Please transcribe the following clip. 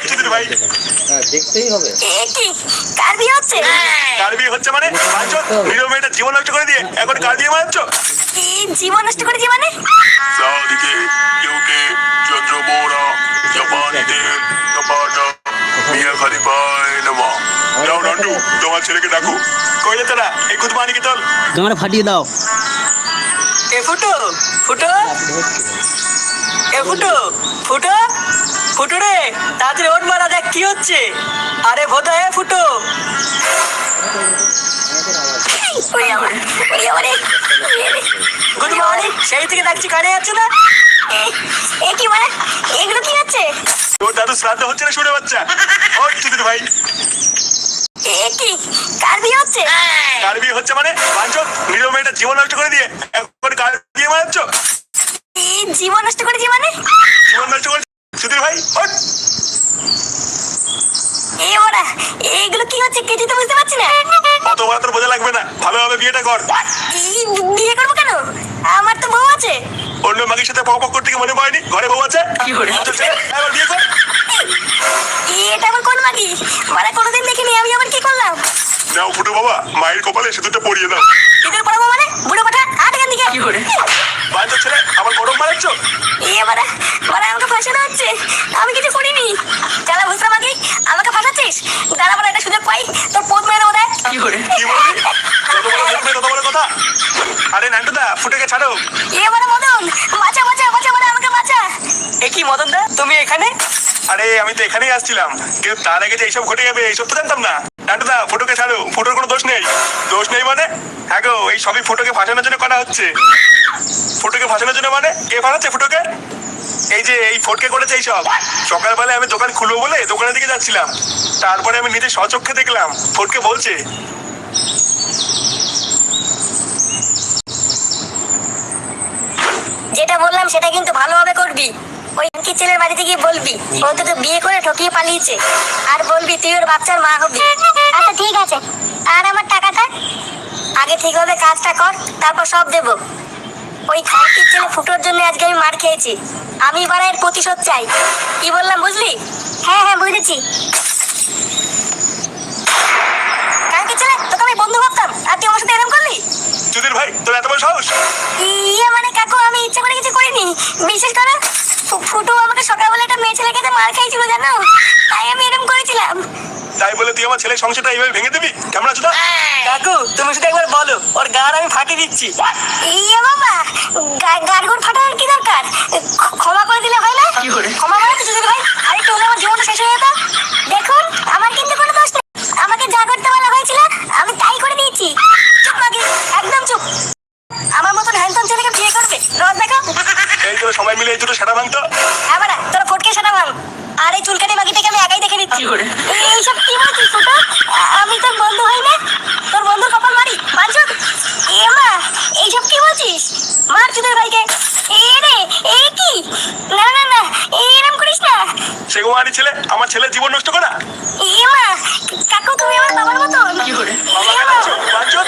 হ্যাঁ দেখতেই হবে। এ কি? কার বিয়ে হচ্ছে? কার বিয়ে হচ্ছে মানে? বাঞ্চত নিরীহ মেয়েটা জীবন নষ্ট করে দিয়ে এখন কার বিয়ে মারাচ্ছ জীবন নষ্ট করেছি মানে? সাউদিকে ইউকে চন্দ্র বোরা জাপানিতে জাপাটা মিয়া খালিফায় নামা। যাও নান্টু তোমার ছেলেকে ডাকো। কই যেতে না? এই কুতমানি কি তোল গাঁড় ফাটিয়ে দাও। এ ফুটো ফুটো। এ ফুটো ফুটো। ফুটো রে তাড়াতাড়ি ওঠ মারা দেখ কি হচ্ছে। আরে ভোদা এ ফুটো। ওরে ওরে গুড মর্নিং সেই থেকে ডাকছি কানে যাচ্ছে না? এ কি মানে এগুলো কি হচ্ছে? তোর দাদু শ্রাদ্ধ হচ্ছে না শুনে বাচ্চা? ও চুদির ভাই। এ কি? কার বিয়ে হচ্ছে? কার বিয়ে হচ্ছে মানে? নিরীহ মেয়েটা জীবন নষ্ট করে দিয়ে এখন কার বিয়ে মারাচ্ছ? জীবন নষ্ট করেছি মানে জীবন নষ্ট করে চুদির ভাই ওঠ এ ওরা এগুলো কি হচ্ছে কিছুই তো বুঝতে পারছি না অত বড় তোর বোঝা লাগবে না ভালোভাবে বিয়েটা কর। বিয়ে করব কেন? আমার তো বউ আছে। অন্য মাগির সাথে পক পক করতে মনে পড়েনি? ঘরে বউ আছে? কি করে? তো এবার বিয়ে কর। এটা আমার কোন মাগি? মানে কোনোদিন দেখিনি আমি আবার কি করলাম? নাও ফুটু বাবা মায়ের কপালে সিঁদুরটা পরিয়ে দাও। ইঁদুর পড়াবো মানে? বুড়ো পাঠা আট এখান থেকে। কি করে? বাঞ্চত ছেলে আমার গরম মারাচ্ছ? এবারে মানে আমাকে ফাঁসানো হচ্ছে। আমি কিছু করিনি। চালা ভুসরা মাগি আমাকে ফাঁসাচ্ছিস দাঁড়া বলে একটা সুযোগ পাই তোর পোত মেরে দেবো দেখ কি করে কি বলবি যত বড় মুখ তত বড় কথা আরে নান্টুদা ফুটেকে ছাড়ো। এবারে মদন বাঁচা বাঁচা বাঁচা বলে আমাকে বাঁচা। এ কি মদন দা তুমি এখানে? আরে আমি তো এখানেই আসছিলাম। কিন্তু তার আগে যে এইসব ঘটে যাবে এইসব তো জানতাম না। নান্টুদা ফুটোকে ছাড়ো। ফুটোর কোনো দোষ নেই। দোষ নেই মানে? হ্যাঁ গো এই সবই ফুটোকে ফাঁসানোর জন্য করা হচ্ছে। ফুটোকে ফাঁসানোর জন্য মানে? কে ফাঁসাচ্ছে ফুটোকে? এই যে এই ফটকে করেছে এই সব সকালবেলায় আমি দোকান খুলবো বলে দোকানের দিকে যাচ্ছিলাম। তারপরে আমি নিজে স্বচক্ষে দেখলাম ফটকে বলছে যেটা বললাম সেটা কিন্তু ভালোভাবে করবি। ওই কি ছেলের বাড়িতে গিয়ে বলবি ও তোকে বিয়ে করে ঠকিয়ে পালিয়েছে। আর বলবি তুই ওর বাচ্চার মা হবি। আচ্ছা ঠিক আছে। আর আমার টাকাটা? আগে ঠিকভাবে কাজটা কর তারপর সব দেব। ওই খানকির ছেলে ফুটোর জন্য আজকে আমি মার খেয়েছি। আমি এবার এর প্রতিশোধ চাই। কি বললাম বুঝলি? হ্যাঁ হ্যাঁ বুঝেছি। কালকে ছেলে তোকে আমি বন্ধু ভাবতাম। আর তুই আমার সাথে এরকম করলি? চুদির ভাই তোর এত বড় সাহস? ইয়ে মানে কাকু আমি ইচ্ছা করে কিছু বিশেষ করে? ফুটু আমাকে সকালবেলা একটা মেয়ে ছেলেকে মার খাইছিল জানো? তাই আমি এরকম করেছিলাম। তাই বলে তুই আমার ছেলের সংসারটা এইভাবে ভেঙে দিবি? কেমন আছো না কাকু তুমি শুধু একবার বলো ওর গান আমি ফাটিয়ে দিচ্ছি। ইয়ে বাবা গা- গাড়গুড় ফাটার কি দরকার? ক্ষমা করে দিলে হয় না? কি করে? ক্ষমা করে কিছু দিদি ভাই আর একটু হলে আমার জীবনটা শেষ হয়ে যেত দেখুন আমার কিন্তু কোনো দোষ নেই। আমাকে যা করতে বলা হয়েছিল আমি তাই করে দিয়েছি। চুপ মাগি একদম চুপ। আমার মতন হ্যান্ডসাম ছেলেকে বিয়ে করবে? রদ দেখো এই জন্য সবাই মিলে এই দুটো সেটা ভাঙতো। হ্যাঁ তোরা ফটকে সেটা ভাঙ। আর এই চুলকানি বাকিটাকে আমি একাই দেখে নিচ্ছি। এইসব কি বলছিস ছোটা আমি তোর বন্ধু হই না? তোর বন্ধু কপাল মারি বাঞ্চুত এ মা এইসব কি বলছিস? মার চুদের ভাইকে। এ রে এ কি? না না না এরম করিস না। সে সেগুমারি ছেলে আমার ছেলে জীবন নষ্ট করা। এ মা কাকু তুমি আমার বাবার মতন। কি করে? বাবা বাঞ্চুত